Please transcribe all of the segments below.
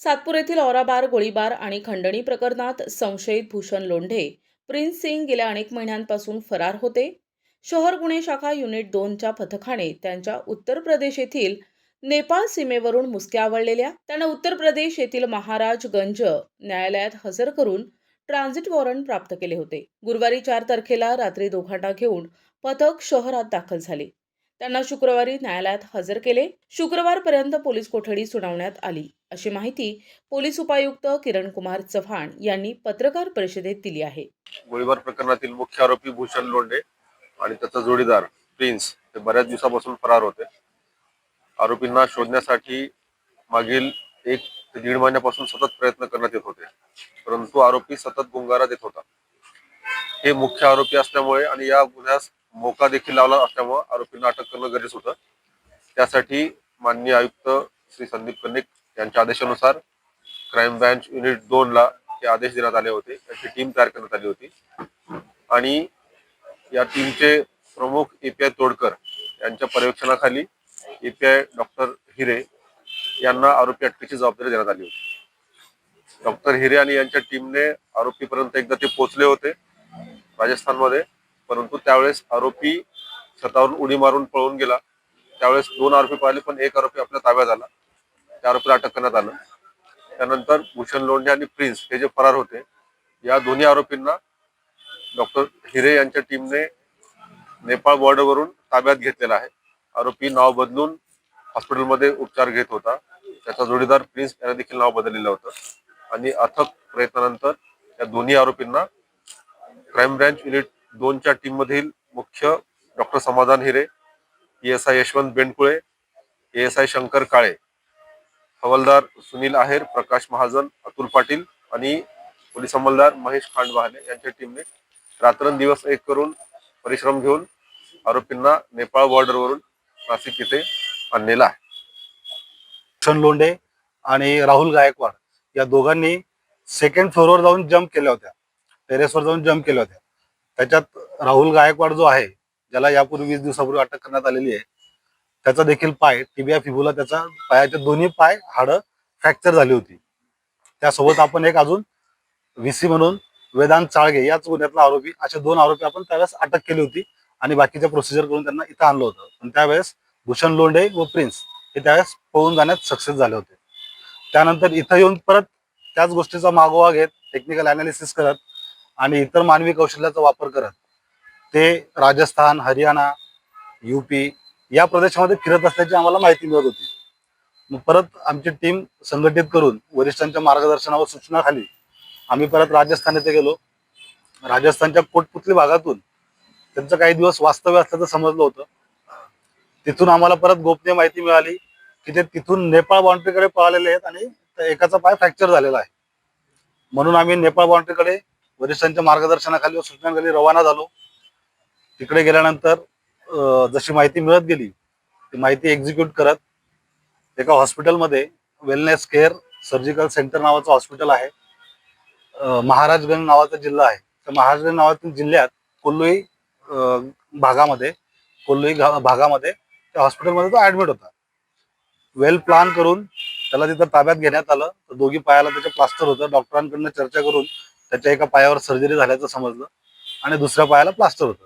सातपूर येथील औराबार गोळीबार आणि खंडणी प्रकरणात संशयित भूषण लोंढे प्रिन्स सिंग गेल्या अनेक महिन्यांपासून फरार होते. शहर गुन्हे शाखा युनिट दोनच्या पथकाने त्यांच्या उत्तर प्रदेश येथील नेपाळ सीमेवरून मुसक्या आवळलेल्या त्यांना उत्तर प्रदेश येथील महाराजगंज न्यायालयात हजर करून ट्रान्झिट वॉरंट प्राप्त केले होते. गुरुवारी चार तारखेला रात्री दोघांना घेऊन पथक शहरात दाखल झाले. त्यांना शुक्रवारी न्यायालयात हजर केले. शुक्रवारपर्यंत पोलीस कोठडी सुनावण्यात आली. अशी माहिती पोलीस उपायुक्त किरण कुमार चव्हाण यांनी पत्रकार परिषदेत दिली आहे. गोळीबार प्रकरणातील मुख्य आरोपी भूषण लोंढे आणि त्याचा जोडीदार प्रिन्स हे बऱ्याच दिवसापासून फरार होते. आरोपींना शोधण्यासाठी मागील एक ते दीड महिन्यापासून सतत प्रयत्न करण्यात येत होते. परंतु आरोपी सतत गुंगारा देत होता. हे मुख्य आरोपी असल्यामुळे आणि या गुन्ह्यास मोका देखील लावला असल्यामुळं आरोपींना अटक करणं गरजेचं होतं. त्यासाठी माननीय आयुक्त श्री संदीप कन्निक यांच्या आदेशानुसार क्राईम ब्रँच युनिट दोनला हे आदेश देण्यात आले होते. त्याची टीम तयार करण्यात आली होती. आणि या टीमचे प्रमुख एपीआय तोडकर यांच्या पर्यवेक्षणाखाली एपीआय डॉक्टर हिरे यांना आरोपी अटकेची जबाबदारी देण्यात आली होती. डॉक्टर हिरे आणि यांच्या टीमने आरोपीपर्यंत एकदा ते पोहोचले होते. राजस्थानमध्ये परंतु त्यावेळेस आरोपी छतावरून उडी मारून पळून गेला. त्यावेळेस दोन आरोपी पाहिले पण एक आरोपी आपल्या ताब्यात आला. त्या आरोपीला अटक करण्यात आलं. त्यानंतर भूषण लोंढे आणि प्रिन्स हे जे फरार होते या दोन्ही आरोपींना डॉक्टर हिरे यांच्या टीमने नेपाळ बॉर्डरवरून ताब्यात घेतलेला आहे. आरोपी नाव बदलून हॉस्पिटलमध्ये उपचार घेत होता. त्याचा जोडीदार प्रिन्स याने देखील नाव बदललेलं होतं. आणि अथक प्रयत्नानंतर या दोन्ही आरोपींना क्राईम ब्रँच युनिट दोनच्या टीम मधील मुख्य doctor Samadhan Hire A S I Yashwant Bendkule A S I Shankar Kale हवालदार सुनील आहेर प्रकाश महाजन अतुल पाटील आणि पोलीस अंमलदार महेश खांडवाहने यांच्या टीमने रात्रंदिवस एक करून परिश्रम घेऊन आरोपींना नेपाळ बॉर्डरवरून नाशिक येथे आणलेला आहे. भूषण लोंढे आणि राहुल गायकवाड या दोघांनी सेकंड फ्लोअरवर जाऊन जम्प केल्या होत्या. टेरेसवर जाऊन जम्प केल्या होत्या. त्याच्यात राहुल गायकवाड जो आहे ज्याला यापूर्वी वीस दिवसापूर्वी अटक करण्यात आलेली आहे त्याचा देखील पाय टिबिया फिबुला त्याचा पायाचे दोन्ही पाय हाडं फ्रॅक्चर झाली होती. त्यासोबत आपण एक अजून व्हीसी म्हणून वेदांत चाळगे याच गुन्ह्यातला आरोपी असे दोन आरोपी आपण त्यावेळेस अटक केली होती आणि बाकीच्या प्रोसिजर करून त्यांना इथं आणलं होतं. पण त्यावेळेस भूषण लोंढे व प्रिन्स हे त्यावेळेस पळून जाण्यात सक्सेस झाले होते. त्यानंतर इथं येऊन परत त्याच गोष्टीचा मागोवा घेत टेक्निकल अनालिसिस करत आणि इतर मानवी कौशल्याचा वापर करत ते राजस्थान हरियाणा युपी या प्रदेशामध्ये फिरत असल्याची आम्हाला माहिती मिळत होती. मग परत आमची टीम संघटित करून वरिष्ठांच्या मार्गदर्शनावर सूचनाखाली आम्ही परत राजस्थान येथे गेलो. राजस्थानच्या कोटपुतली भागातून त्यांचं काही दिवस वास्तव्य असल्याचं समजलं होतं. तिथून आम्हाला परत गोपनीय माहिती मिळाली की ते तिथून नेपाळ बाउंड्रीकडे पळालेले आहेत आणि एकाचा पाय फ्रॅक्चर झालेला आहे. म्हणून आम्ही नेपाळ बाउंड्रीकडे वरिष्ठांच्या मार्गदर्शनाखाली व सूचनाखाली रवाना झालो. तिकडे गेल्यानंतर जशी माहिती मिळत गेली ती माहिती एक्झिक्यूट करत एका हॉस्पिटलमध्ये वेलनेस केअर सर्जिकल सेंटर नावाचं हॉस्पिटल आहे. महाराजगंज नावाचा जिल्हा आहे. तर महाराजगंज नावातील जिल्ह्यात कोल्लोई भागामध्ये कोल्लोई भागामध्ये त्या हॉस्पिटलमध्ये तो ऍडमिट होता. वेल प्लान करून त्याला तिथं ताब्यात घेण्यात आलं. तर दोघी पायाला त्याचं प्लास्टर होतं. डॉक्टरांकडनं चर्चा करून त्याच्या एका पायावर सर्जरी झाल्याचं समजलं आणि दुसऱ्या पायाला प्लास्टर होतं.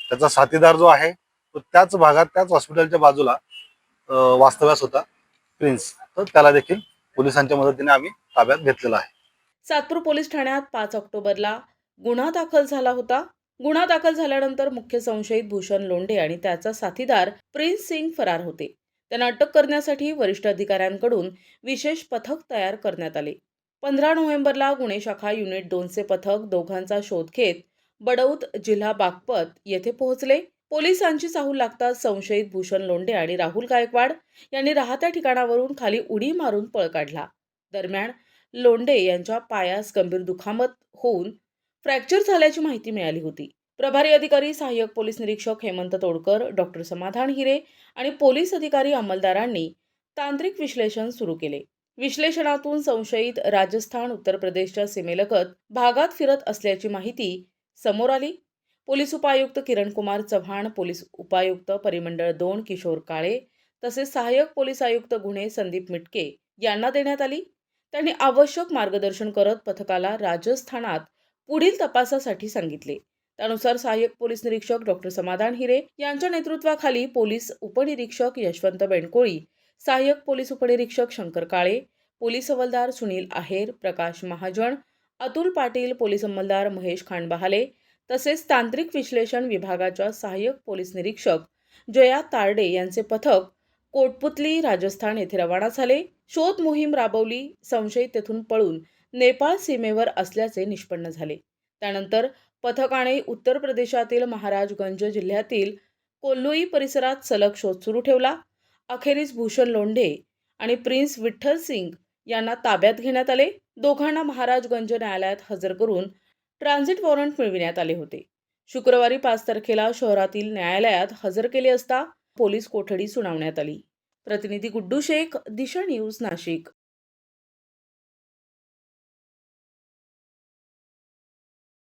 त्याचा साथीदार जो आहे तो त्याच भागात त्याच हॉस्पिटलच्या बाजूला वास्तव्यास होता प्रिन्स तर त्याला देखील पोलिसांच्या मदतीने आम्ही ताब्यात घेतलेला आहे. सातपूर पोलीस ठाण्यात पाच ऑक्टोबरला गुन्हा दाखल झाला होता. गुन्हा दाखल झाल्यानंतर मुख्य संशयित भूषण लोंढे आणि त्याचा साथीदार प्रिन्स सिंग फरार होते. त्यांना अटक करण्यासाठी वरिष्ठ अधिकाऱ्यांकडून विशेष पथक तयार करण्यात आले. पंधरा नोव्हेंबरला गुन्हे शाखा युनिट दोनचे पथक दोघांचा शोध घेत बडौत जिल्हा बागपत येथे पोहोचले. पोलिसांची चाहूल लागताच संशयित भूषण लोंढे आणि राहुल गायकवाड यांनी राहत्या ठिकाणावरून खाली उडी मारून पळ काढला. दरम्यान लोंढे यांच्या पायास गंभीर दुखामत होऊन फ्रॅक्चर झाल्याची माहिती मिळाली होती. प्रभारी अधिकारी सहाय्यक पोलीस निरीक्षक हेमंत तोडकर डॉक्टर समाधान हिरे आणि पोलीस अधिकारी अंमलदारांनी तांत्रिक विश्लेषण सुरू केले. विश्लेषणातून संशयित राजस्थान उत्तर प्रदेशच्या सीमेलगत भागात फिरत असल्याची माहिती समोर आली. पोलीस उपायुक्त किरणकुमार चव्हाण पोलीस उपायुक्त परिमंडळ दोन किशोर काळे तसेच सहाय्यक पोलीस आयुक्त गुन्हे संदीप मिटके यांना देण्यात आली. त्यांनी आवश्यक मार्गदर्शन करत पथकाला राजस्थानात पुढील तपासासाठी सांगितले. त्यानुसार सहाय्यक पोलीस निरीक्षक डॉक्टर समाधान हिरे यांच्या नेतृत्वाखाली पोलीस उपनिरीक्षक यशवंत बेंडकोळी सहाय्यक पोलीस उपनिरीक्षक शंकर काळे पोलीस हवालदार सुनील आहेर प्रकाश महाजन अतुल पाटील पोलीस अंमलदार महेश खांडबहाले तसेच तांत्रिक विश्लेषण विभागाच्या सहाय्यक पोलीस निरीक्षक जया तारडे यांचे पथक कोटपुतली राजस्थान येथे रवाना झाले. शोध मोहीम राबवली. संशयित तेथून पळून नेपाळ सीमेवर असल्याचे निष्पन्न झाले. त्यानंतर पथकाने उत्तर प्रदेशातील महाराजगंज जिल्ह्यातील कोल्लुई परिसरात सलग शोध सुरू ठेवला. अखेरीस भूषण लोंढे आणि प्रिन्स विठ्ठल सिंग यांना ताब्यात घेण्यात आले. दोघांना महाराजगंज न्यायालयात हजर करून ट्रान्झिट वॉरंट मिळविण्यात आले होते. शुक्रवारी पाच तारखेला शहरातील न्यायालयात हजर केले असता पोलीस कोठडी सुनावण्यात आली. प्रतिनिधी गुड्डू शेख दिशा न्यूज नाशिक.